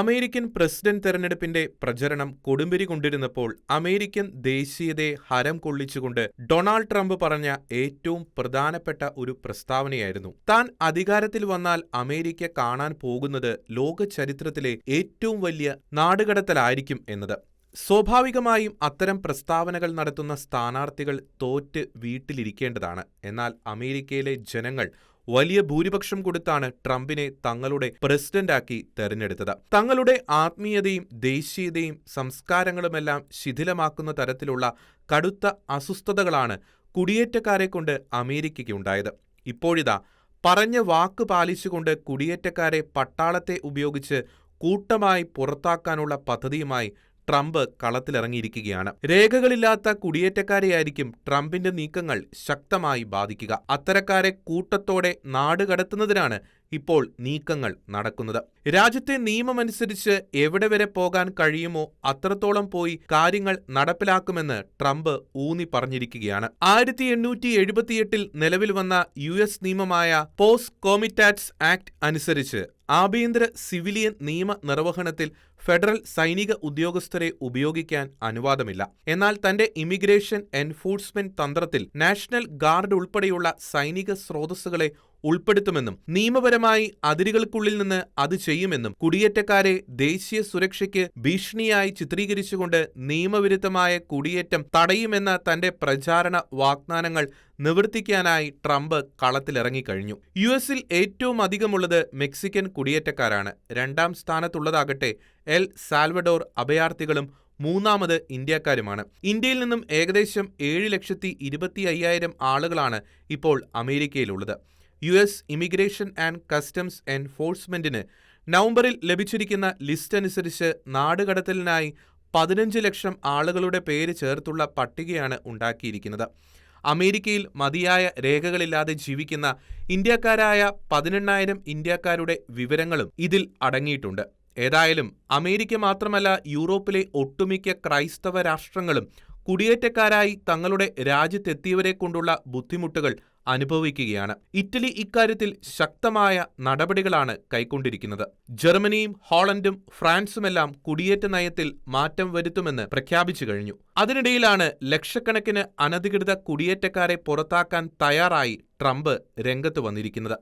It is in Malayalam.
അമേരിക്കൻ പ്രസിഡന്റ് തെരഞ്ഞെടുപ്പിന്റെ പ്രചരണം കൊടുമ്പിരി കൊണ്ടിരുന്നപ്പോൾ അമേരിക്കൻ ദേശീയതയെ ഹരം കൊള്ളിച്ചുകൊണ്ട് ഡൊണാൾഡ് ട്രംപ് പറഞ്ഞ ഏറ്റവും പ്രധാനപ്പെട്ട ഒരു പ്രസ്താവനയായിരുന്നു. താൻ അധികാരത്തിൽ വന്നാൽ അമേരിക്ക കാണാൻ പോകുന്നത് ലോക ചരിത്രത്തിലെ ഏറ്റവും വലിയ നാടുകടത്തലായിരിക്കും എന്നത്. സ്വാഭാവികമായും അത്തരം പ്രസ്താവനകൾ നടത്തുന്ന സ്ഥാനാർത്ഥികൾ തോറ്റ് വീട്ടിലിരിക്കേണ്ടതാണ്. എന്നാൽ അമേരിക്കയിലെ ജനങ്ങൾ വലിയ ഭൂരിപക്ഷം കൊടുത്താണ് ട്രംപിനെ തങ്ങളുടെ പ്രസിഡന്റാക്കി തെരഞ്ഞെടുത്തത്. തങ്ങളുടെ ആത്മീയതയും ദേശീയതയും സംസ്കാരങ്ങളുമെല്ലാം ശിഥിലമാക്കുന്ന തരത്തിലുള്ള കടുത്ത അസ്വസ്ഥതകളാണ് കുടിയേറ്റക്കാരെ കൊണ്ട് അമേരിക്കയ്ക്കുണ്ടായത് ഇപ്പോഴിതാ പറഞ്ഞ വാക്ക് പാലിച്ചുകൊണ്ട് കുടിയേറ്റക്കാരെ പട്ടാളത്തെ ഉപയോഗിച്ച് കൂട്ടമായി പുറത്താക്കാനുള്ള പദ്ധതിയുമായി ട്രംപ് കളത്തിലിറങ്ങിയിരിക്കുകയാണ്. രേഖകളില്ലാത്ത കുടിയേറ്റക്കാരെയായിരിക്കും ട്രംപിന്റെ നീക്കങ്ങൾ ശക്തമായി ബാധിക്കുക. അത്തരക്കാരെ കൂട്ടത്തോടെ നാട് കടത്തുന്നതിനാണ് ഇപ്പോൾ നീക്കങ്ങൾ നടക്കുന്നത്. രാജ്യത്തെ നിയമമനുസരിച്ച് എവിടെ വരെ പോകാൻ കഴിയുമോ അത്രത്തോളം പോയി കാര്യങ്ങൾ നടപ്പിലാക്കുമെന്ന് ട്രംപ് ഊന്നി പറഞ്ഞിരിക്കുകയാണ്. ആയിരത്തി എണ്ണൂറ്റി എഴുപത്തിയെട്ടിൽ നിലവിൽ വന്ന യു എസ് നിയമമായ പോസ്റ്റ് കോമിറ്റാറ്റ്സ് ആക്ട് അനുസരിച്ച് ആഭ്യന്തര സിവിലിയൻ നിയമ നിർവഹണത്തിൽ ഫെഡറൽ സൈനിക ഉദ്യോഗസ്ഥരെ ഉപയോഗിക്കാൻ അനുവാദമില്ല. എന്നാൽ തന്റെ ഇമിഗ്രേഷൻ എൻഫോഴ്സ്മെന്റ് തന്ത്രത്തിൽ നാഷണൽ ഗാർഡ് ഉൾപ്പെടെയുള്ള സൈനിക സ്രോതസ്സുകളെ ഉൾപ്പെടുത്തുമെന്നും നിയമപരമായി അതിരുകൾക്കുള്ളിൽ നിന്ന് അത് ചെയ്യുമെന്നും കുടിയേറ്റക്കാരെ ദേശീയ സുരക്ഷയ്ക്ക് ഭീഷണിയായി ചിത്രീകരിച്ചുകൊണ്ട് നിയമവിരുദ്ധമായ കുടിയേറ്റം തടയുമെന്ന തന്റെ പ്രചാരണ വാഗ്ദാനങ്ങൾ നിവർത്തിക്കാനായി ട്രംപ് കളത്തിലിറങ്ങിക്കഴിഞ്ഞു. യു എസിൽ ഏറ്റവും അധികമുള്ളത് മെക്സിക്കൻ കുടിയേറ്റക്കാരാണ്. രണ്ടാം സ്ഥാനത്തുള്ളതാകട്ടെ എൽ സാൽവഡോർ അഭയാർത്ഥികളും മൂന്നാമത് ഇന്ത്യക്കാരുമാണ്. ഇന്ത്യയിൽ നിന്നും ഏകദേശം ഏഴ് ലക്ഷത്തി ഇരുപത്തി അയ്യായിരം ആളുകളാണ് ഇപ്പോൾ അമേരിക്കയിലുള്ളത്. U S immigration and customs എൻഫോഴ്സ്മെന്റിന് നവംബറിൽ ലഭിച്ചിരിക്കുന്ന ലിസ്റ്റ് അനുസരിച്ച് നാടുകടത്തലിനായി പതിനഞ്ച് ലക്ഷം ആളുകളുടെ പേര് ചേർത്തുള്ള പട്ടികയാണ് ഉണ്ടാക്കിയിരിക്കുന്നത്. അമേരിക്കയിൽ മതിയായ രേഖകളില്ലാതെ ജീവിക്കുന്ന ഇന്ത്യക്കാരായ പതിനെണ്ണായിരം ഇന്ത്യക്കാരുടെ വിവരങ്ങളും ഇതിൽ അടങ്ങിയിട്ടുണ്ട്. ഏതായാലും അമേരിക്ക മാത്രമല്ല യൂറോപ്പിലെ ഒട്ടുമിക്ക ക്രൈസ്തവ രാഷ്ട്രങ്ങളും കുടിയേറ്റക്കാരായി തങ്ങളുടെ രാജ്യത്തെത്തിയവരെ കൊണ്ടുള്ള ബുദ്ധിമുട്ടുകൾ അനുഭവിക്കുകയാണ്. ഇറ്റലി ഇക്കാര്യത്തിൽ ശക്തമായ നടപടികളാണ് കൈക്കൊണ്ടിരിക്കുന്നത്. ജർമ്മനിയും ഹോളണ്ടും ഫ്രാൻസുമെല്ലാം കുടിയേറ്റ നയത്തിൽ മാറ്റം വരുത്തുമെന്ന് പ്രഖ്യാപിച്ചു കഴിഞ്ഞു. അതിനിടയിലാണ് ലക്ഷക്കണക്കിന് അനധികൃത കുടിയേറ്റക്കാരെ പുറത്താക്കാൻ തയ്യാറായി ട്രംപ് രംഗത്ത് വന്നിരിക്കുന്നത്.